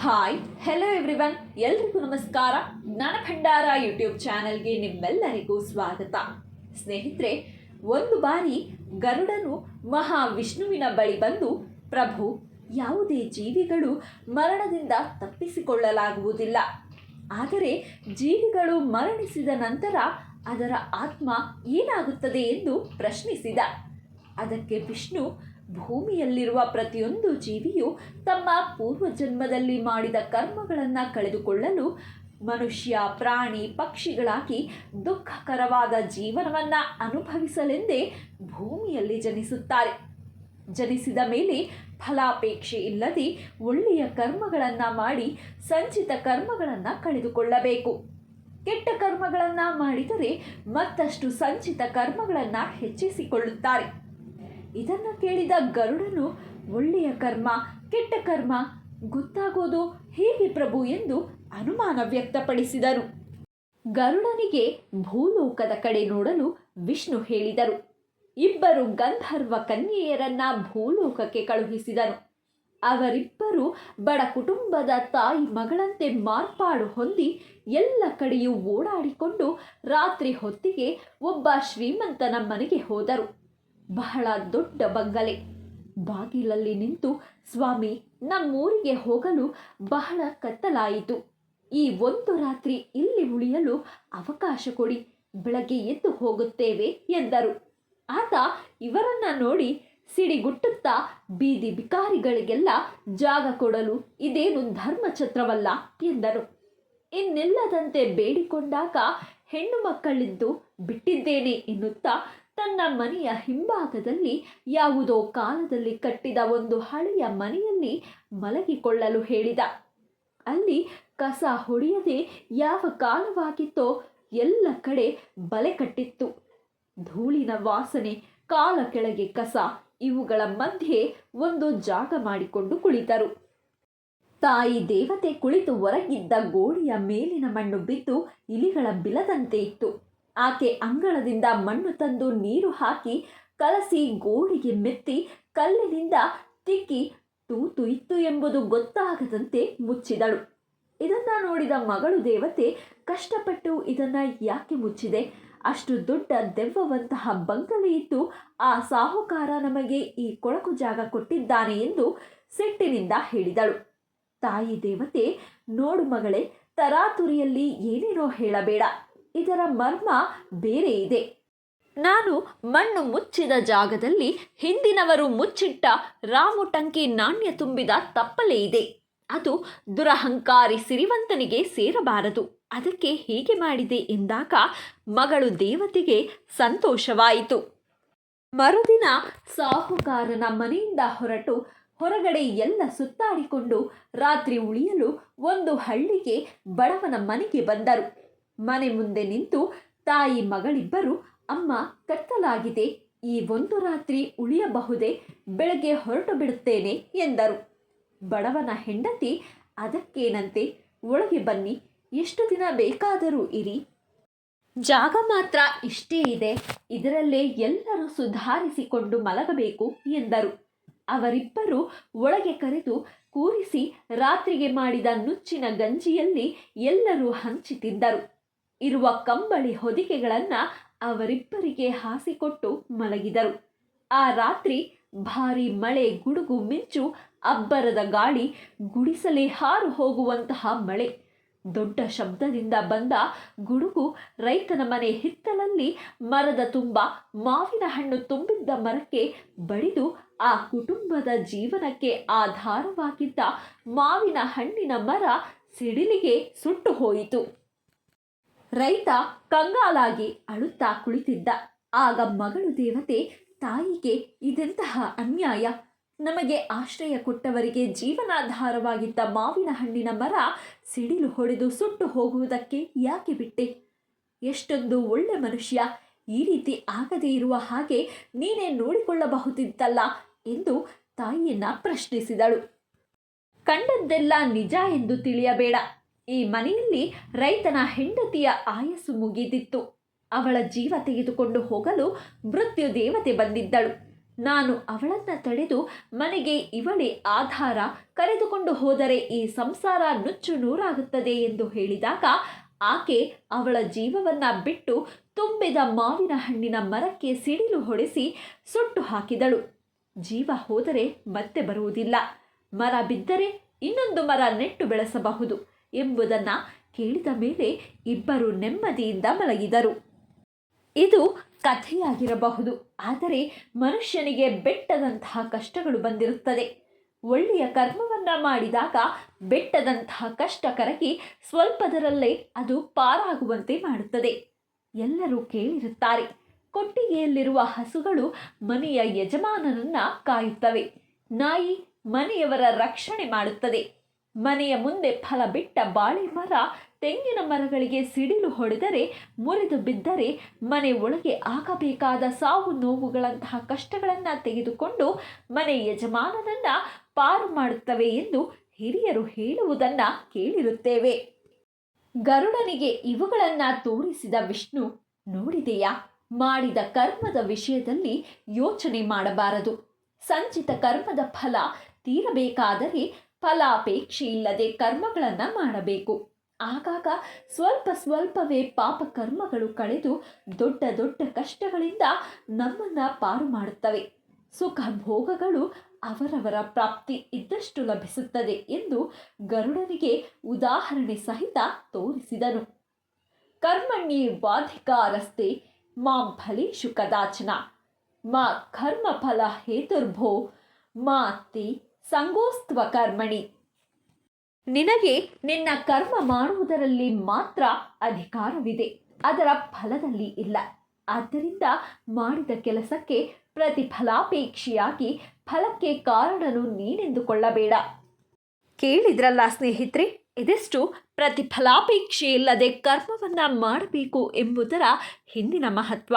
Hi hello everyone ಎಲ್ರಿಗೂ ನಮಸ್ಕಾರ. ಜ್ಞಾನ ಭಂಡಾರ ಯೂಟ್ಯೂಬ್ ಚಾನೆಲ್ಗೆ ನಿಮ್ಮೆಲ್ಲರಿಗೂ ಸ್ವಾಗತ. ಸ್ನೇಹಿತರೆ, ಒಂದು ಬಾರಿ ಗರುಡನು ಮಹಾವಿಷ್ಣುವಿನ ಬಳಿ ಬಂದು, ಪ್ರಭು, ಯಾವುದೇ ಜೀವಿಗಳು ಮರಣದಿಂದ ತಪ್ಪಿಸಿಕೊಳ್ಳಲಾಗುವುದಿಲ್ಲ. ಆದರೆ ಜೀವಿಗಳು ಮರಣಿಸಿದ ನಂತರ ಅದರ ಆತ್ಮ ಏನಾಗುತ್ತದೆ? ಎಂದು ಪ್ರಶ್ನಿಸಿದ. ಅದಕ್ಕೆ ವಿಷ್ಣು ಭೂಮಿಯಲ್ಲಿರುವ ಪ್ರತಿಯೊಂದು ಜೀವಿಯು ತಮ್ಮ ಪೂರ್ವಜನ್ಮದಲ್ಲಿ ಮಾಡಿದ ಕರ್ಮಗಳನ್ನು ಕಳೆದುಕೊಳ್ಳಲು ಮನುಷ್ಯ, ಪ್ರಾಣಿ, ಪಕ್ಷಿಗಳಾಗಿ ದುಃಖಕರವಾದ ಜೀವನವನ್ನು ಅನುಭವಿಸಲೆಂದೇ ಭೂಮಿಯಲ್ಲಿ ಜನಿಸುತ್ತಾರೆ. ಜನಿಸಿದ ಮೇಲೆ ಫಲಾಪೇಕ್ಷೆ ಇಲ್ಲದೆ ಒಳ್ಳೆಯ ಕರ್ಮಗಳನ್ನು ಮಾಡಿ ಸಂಚಿತ ಕರ್ಮಗಳನ್ನು ಕಳೆದುಕೊಳ್ಳಬೇಕು. ಕೆಟ್ಟ ಕರ್ಮಗಳನ್ನು ಮಾಡಿದರೆ ಮತ್ತಷ್ಟು ಸಂಚಿತ ಕರ್ಮಗಳನ್ನು ಹೆಚ್ಚಿಸಿಕೊಳ್ಳುತ್ತಾರೆ. ಇದನ್ನು ಕೇಳಿದ ಗರುಡನು, ಒಳ್ಳೆಯ ಕರ್ಮ, ಕೆಟ್ಟ ಕರ್ಮ ಗೊತ್ತಾಗೋದು ಹೇಗೆ ಪ್ರಭು ಎಂದು ಅನುಮಾನ ವ್ಯಕ್ತಪಡಿಸಿದರು. ಗರುಡನಿಗೆ ಭೂಲೋಕದ ಕಡೆ ನೋಡಲು ವಿಷ್ಣು ಹೇಳಿದರು. ಇಬ್ಬರು ಗಂಧರ್ವ ಕನ್ಯೆಯರನ್ನ ಭೂಲೋಕಕ್ಕೆ ಕಳುಹಿಸಿದನು ಅವರಿಬ್ಬರು ಬಡ ಕುಟುಂಬದ ತಾಯಿ ಮಗಳಂತೆ ಮಾರ್ಪಾಡು ಹೊಂದಿ ಎಲ್ಲ ಕಡೆಯೂ ಓಡಾಡಿಕೊಂಡು ರಾತ್ರಿ ಹೊತ್ತಿಗೆ ಒಬ್ಬ ಶ್ರೀಮಂತನ ಮನೆಗೆ ಹೋದರು. ಬಹಳ ದೊಡ್ಡ ಬಂಗಲೆ. ಬಾಗಿಲಲ್ಲಿ ನಿಂತು ಸ್ವಾಮಿ ನಮ್ಮೂರಿಗೆ ಹೋಗಲು ಬಹಳ ಕತ್ತಲಾಯಿತು. ಈ ಒಂದು ರಾತ್ರಿ ಇಲ್ಲಿ ಉಳಿಯಲು ಅವಕಾಶ ಕೊಡಿ, ಬೆಳಗ್ಗೆ ಎದ್ದು ಹೋಗುತ್ತೇವೆ ಎಂದರು. ಆತ ಇವರನ್ನ ನೋಡಿ ಸಿಡಿಗುಟ್ಟುತ್ತಾ ಬೀದಿ ಬಿಕಾರಿಗಳಿಗೆಲ್ಲ ಜಾಗ ಕೊಡಲು ಇದೇನು ಧರ್ಮಛತ್ರವಲ್ಲ ಎಂದರು. ಇನ್ನಿಲ್ಲದಂತೆ ಬೇಡಿಕೊಂಡಾಗ ಹೆಣ್ಣು ಮಕ್ಕಳಿದ್ದು ಬಿಟ್ಟಿದ್ದೇನೆ ಎನ್ನುತ್ತಾ ತನ್ನ ಮನೆಯ ಹಿಂಭಾಗದಲ್ಲಿ ಯಾವುದೋ ಕಾಲದಲ್ಲಿ ಕಟ್ಟಿದ ಒಂದು ಹಳೆಯ ಮನೆಯಲ್ಲಿ ಮಲಗಿಕೊಳ್ಳಲು ಹೇಳಿದ. ಅಲ್ಲಿ ಕಸ ಹೊಡೆಯದೆ ಯಾವ ಕಾಲವಾಗಿತ್ತೋ ಎಲ್ಲ ಕಡೆ ಬಲೆ ಕಟ್ಟಿತ್ತು. ಧೂಳಿನ ವಾಸನೆ, ಕಾಲ ಕೆಳಗೆ ಕಸ, ಇವುಗಳ ಮಧ್ಯೆ ಒಂದು ಜಾಗ ಮಾಡಿಕೊಂಡು ಕುಳಿತರು. ತಾಯಿ ದೇವತೆ ಕುಳಿತು ಹೊರಗಿದ್ದ ಗೋಡೆಯ ಮೇಲಿನ ಮಣ್ಣು ಬಿದ್ದು ಇಲಿಗಳ ಬಿಲದಂತೆ ಇತ್ತು. ಆಕೆ ಅಂಗಳದಿಂದ ಮಣ್ಣು ತಂದು ನೀರು ಹಾಕಿ ಕಲಸಿ ಗೋಡೆಗೆ ಮೆತ್ತಿ ಕಲ್ಲಿನಿಂದ ತಿಕ್ಕಿ ತೂತು ಇತ್ತು ಎಂಬುದು ಗೊತ್ತಾಗದಂತೆ ಮುಚ್ಚಿದಳು. ಇದನ್ನ ನೋಡಿದ ಮಗಳು ದೇವತೆ ಕಷ್ಟಪಟ್ಟು ಇದನ್ನ ಯಾಕೆ ಮುಚ್ಚಿದೆ? ಅಷ್ಟು ದೊಡ್ಡ ದೆವ್ವವಂತಹ ಬಂಗಲೆ ಇತ್ತು ಆ ಸಾಹುಕಾರ ನಮಗೆ ಈ ಕೊಳಕು ಜಾಗ ಕೊಟ್ಟಿದ್ದಾನೆ ಎಂದು ಸಿಟ್ಟಿನಿಂದ ಹೇಳಿದಳು. ತಾಯಿ ದೇವತೆ, ನೋಡು ಮಗಳೇ, ತರಾತುರಿಯಲ್ಲಿ ಏನೇನೋ ಹೇಳಬೇಡ. ಇದರ ಮರ್ಮ ಬೇರೆ ಇದೆ. ನಾನು ಮಣ್ಣು ಮುಚ್ಚಿದ ಜಾಗದಲ್ಲಿ ಹಿಂದಿನವರು ಮುಚ್ಚಿಟ್ಟ ರಾಮುಟಂಕಿ ನಾಣ್ಯ ತುಂಬಿದ ತಪ್ಪಲೆ ಇದೆ. ಅದು ದುರಹಂಕಾರಿ ಸಿರಿವಂತನಿಗೆ ಸೇರಬಾರದು. ಅದಕ್ಕೆ ಹೀಗೆ ಮಾಡಿದೆ ಎಂದಾಗ ಮಗಳು ದೇವತೆಗೆ ಸಂತೋಷವಾಯಿತು. ಮರುದಿನ ಸಾಹುಕಾರನ ಮನೆಯಿಂದ ಹೊರಟು ಹೊರಗಡೆ ಎಲ್ಲ ಸುತ್ತಾಡಿಕೊಂಡು ರಾತ್ರಿ ಉಳಿಯಲು ಒಂದು ಹಳ್ಳಿಗೆ ಬಡವನ ಮನೆಗೆ ಬಂದರು. ಮನೆ ಮುಂದೆ ನಿಂತು ತಾಯಿ ಮಗಳಿಬ್ಬರು, ಅಮ್ಮ ಕತ್ತಲಾಗಿದೆ, ಈ ಒಂದು ರಾತ್ರಿ ಉಳಿಯಬಹುದೇ, ಬೆಳಗ್ಗೆ ಹೊರಟು ಬಿಡುತ್ತೇನೆ ಎಂದರು. ಬಡವನ ಹೆಂಡತಿ, ಅದಕ್ಕೇನಂತೆ, ಒಳಗೆ ಬನ್ನಿ, ಎಷ್ಟು ದಿನ ಬೇಕಾದರೂ ಇರಿ. ಜಾಗ ಮಾತ್ರ ಇಷ್ಟೇ ಇದೆ, ಇದರಲ್ಲೇ ಎಲ್ಲರೂ ಸುಧಾರಿಸಿಕೊಂಡು ಮಲಗಬೇಕು ಎಂದರು. ಅವರಿಬ್ಬರು ಒಳಗೆ ಕರೆದು ಕೂರಿಸಿ ರಾತ್ರಿಗೆ ಮಾಡಿದ ನುಚ್ಚಿನ ಗಂಜಿಯಲ್ಲಿ ಎಲ್ಲರೂ ಹಂಚಿತಿದ್ದರು. ಇರುವ ಕಂಬಳಿ ಹೊದಿಕೆಗಳನ್ನು ಅವರಿಬ್ಬರಿಗೆ ಹಾಸಿಕೊಟ್ಟು ಮಲಗಿದರು. ಆ ರಾತ್ರಿ ಭಾರಿ ಮಳೆ ಗುಡುಗು ಮಿಂಚು ಅಬ್ಬರದ ಗಾಳಿ ಗುಡಿಸಲೇ ಹಾರು ಹೋಗುವಂತಹ ಮಳೆ. ದೊಡ್ಡ ಶಬ್ದದಿಂದ ಬಂದ ಗುಡುಗು ರೈತನ ಮನೆ ಹಿತ್ತಲಲ್ಲಿ ಮರದ ತುಂಬ, ಮಾವಿನ ಹಣ್ಣು ತುಂಬಿದ್ದ ಮರಕ್ಕೆ ಬಡಿದು ಆ ಕುಟುಂಬದ ಜೀವನಕ್ಕೆ ಆಧಾರವಾಗಿದ್ದ ಮಾವಿನ ಹಣ್ಣಿನ ಮರ ಸಿಡಿಲಿಗೆ ಸುಟ್ಟು ಹೋಯಿತು. ರೈತ ಕಂಗಾಲಾಗಿ ಅಳುತ್ತಾ ಕುಳಿತಿದ್ದ. ಆಗ ಮಗಳು ದೇವತೆ, ತಾಯಿಗೆ ಇದೆಂತಹ ಅನ್ಯಾಯ? ನಮಗೆ ಆಶ್ರಯ ಕೊಟ್ಟವರಿಗೆ ಜೀವನಾಧಾರವಾಗಿದ್ದ ಮಾವಿನ ಹಣ್ಣಿನ ಮರ ಸಿಡಿಲು ಹೊಡೆದು ಸುಟ್ಟು ಹೋಗುವುದಕ್ಕೆ ಯಾಕೆ ಬಿಟ್ಟೆ? ಎಷ್ಟೊಂದು ಒಳ್ಳೆ ಮನುಷ್ಯ ಈ ರೀತಿ ಆಗದೇ ಇರುವ ಹಾಗೆ ನೀನೇ ನೋಡಿಕೊಳ್ಳಬಹುದಿತ್ತಲ್ಲ ಎಂದು ತಾಯಿಯನ್ನ ಪ್ರಶ್ನಿಸಿದಳು. ಕಂಡದ್ದೆಲ್ಲ ನಿಜ ಎಂದು ತಿಳಿಯಬೇಡ. ಈ ಮನೆಯಲ್ಲಿ ರೈತನ ಹೆಂಡತಿಯ ಆಯಸ್ಸು ಮುಗಿದಿತ್ತು. ಅವಳ ಜೀವ ತೆಗೆದುಕೊಂಡು ಹೋಗಲು ಮೃತ್ಯು ದೇವತೆ ಬಂದಿದ್ದಳು. ನಾನು ಅವಳನ್ನ ತಡೆದು ಮನೆಗೆ ಇವಳೇ ಆಧಾರ ಕರೆದುಕೊಂಡು ಹೋದರೆ ಈ ಸಂಸಾರ ನುಚ್ಚು ನೂರಾಗುತ್ತದೆ ಎಂದು ಹೇಳಿದಾಗ ಆಕೆ ಅವಳ ಜೀವವನ್ನ ಬಿಟ್ಟು ತುಂಬಿದ ಮಾವಿನ ಹಣ್ಣಿನ ಮರಕ್ಕೆ ಸಿಡಿಲು ಹೊಡೆಸಿ ಸುಟ್ಟು ಹಾಕಿದಳು. ಜೀವ ಹೋದರೆ ಮತ್ತೆ ಬರುವುದಿಲ್ಲ. ಮರ ಬಿದ್ದರೆ ಇನ್ನೊಂದು ಮರ ನೆಟ್ಟು ಬೆಳೆಸಬಹುದು ಎಂಬುದನ್ನು ಕೇಳಿದ ಮೇಲೆ ಇಬ್ಬರು ನೆಮ್ಮದಿಯಿಂದ ಮಲಗಿದರು. ಇದು ಕಥೆಯಾಗಿರಬಹುದು. ಆದರೆ ಮನುಷ್ಯನಿಗೆ ಬೆಟ್ಟದಂತಹ ಕಷ್ಟಗಳು ಬಂದಿರುತ್ತದೆ. ಒಳ್ಳೆಯ ಕರ್ಮವನ್ನು ಮಾಡಿದಾಗ ಬೆಟ್ಟದಂತಹ ಕಷ್ಟ ಕರಗಿ ಸ್ವಲ್ಪದರಲ್ಲೇ ಅದು ಪಾರಾಗುವಂತೆ ಮಾಡುತ್ತದೆ. ಎಲ್ಲರೂ ಕೇಳಿರುತ್ತಾರೆ, ಕೊಟ್ಟಿಗೆಯಲ್ಲಿರುವ ಹಸುಗಳು ಮನೆಯ ಯಜಮಾನನನ್ನು ಕಾಯುತ್ತವೆ. ನಾಯಿ ಮನೆಯವರ ರಕ್ಷಣೆ ಮಾಡುತ್ತದೆ. ಮನೆಯ ಮುಂದೆ ಫಲ ಬಿಟ್ಟ ಬಾಳೆ ಮರ ತೆಂಗಿನ ಮರಗಳಿಗೆ ಸಿಡಿಲು ಹೊಡೆದರೆ, ಮುರಿದು ಬಿದ್ದರೆ ಮನೆ ಒಳಗೆ ಆಗಬೇಕಾದ ಸಾವು ನೋವುಗಳಂತಹ ಕಷ್ಟಗಳನ್ನು ತೆಗೆದುಕೊಂಡು ಮನೆ ಯಜಮಾನನನ್ನು ಪಾರು ಮಾಡುತ್ತವೆ ಎಂದು ಹಿರಿಯರು ಹೇಳುವುದನ್ನು ಕೇಳಿರುತ್ತೇವೆ. ಗರುಡನಿಗೆ ಇವುಗಳನ್ನು ತೋರಿಸಿದ ವಿಷ್ಣು, ನೋಡಿದೆಯಾ? ಮಾಡಿದ ಕರ್ಮದ ವಿಷಯದಲ್ಲಿ ಯೋಚನೆ ಮಾಡಬಾರದು. ಸಂಚಿತ ಕರ್ಮದ ಫಲ ತೀರಬೇಕಾದರೆ ಫಲಾಪೇಕ್ಷೆ ಇಲ್ಲದೆ ಕರ್ಮಗಳನ್ನು ಮಾಡಬೇಕು. ಆಗಾಗ ಸ್ವಲ್ಪ ಸ್ವಲ್ಪವೇ ಪಾಪ ಕರ್ಮಗಳು ಕಳೆದು ದೊಡ್ಡ ದೊಡ್ಡ ಕಷ್ಟಗಳಿಂದ ನಮ್ಮನ್ನ ಪಾರು ಮಾಡುತ್ತವೆ. ಸುಖ ಭೋಗಗಳು ಅವರವರ ಪ್ರಾಪ್ತಿ ಇದ್ದಷ್ಟು ಲಭಿಸುತ್ತದೆ ಎಂದು ಗರುಡನಿಗೆ ಉದಾಹರಣೆ ಸಹಿತ ತೋರಿಸಿದನು. ಕರ್ಮಣ್ಯೇ ವಾಧಿಕಾರಸ್ತೆ ಮಾಂ ಫಲೇಶು ಕದಾಚನ. ಮಾ ಕರ್ಮಫಲ ಹೇತುರ್ಭೋ, ಮಾ ತೇ ಸಂಗೋಸ್ತ್ವ ಕರ್ಮಣಿ. ನಿನಗೆ ನಿನ್ನ ಕರ್ಮ ಮಾಡುವುದರಲ್ಲಿ ಮಾತ್ರ ಅಧಿಕಾರವಿದೆ. ಅದರ ಫಲದಲ್ಲಿ ಇಲ್ಲ. ಆದ್ದರಿಂದ ಮಾಡಿದ ಕೆಲಸಕ್ಕೆ ಪ್ರತಿಫಲಾಪೇಕ್ಷೆಯಾಗಿ ಫಲಕ್ಕೆ ಕಾರಣನು ನೀನೆಂದುಕೊಳ್ಳಬೇಡ. ಕೇಳಿದ್ರಲ್ಲ ಸ್ನೇಹಿತರೆ, ಇದೆಷ್ಟು ಪ್ರತಿಫಲಾಪೇಕ್ಷೆ ಇಲ್ಲದೆ ಕರ್ಮವನ್ನು ಮಾಡಬೇಕು ಎಂಬುದರ ಹಿಂದಿನ ಮಹತ್ವ.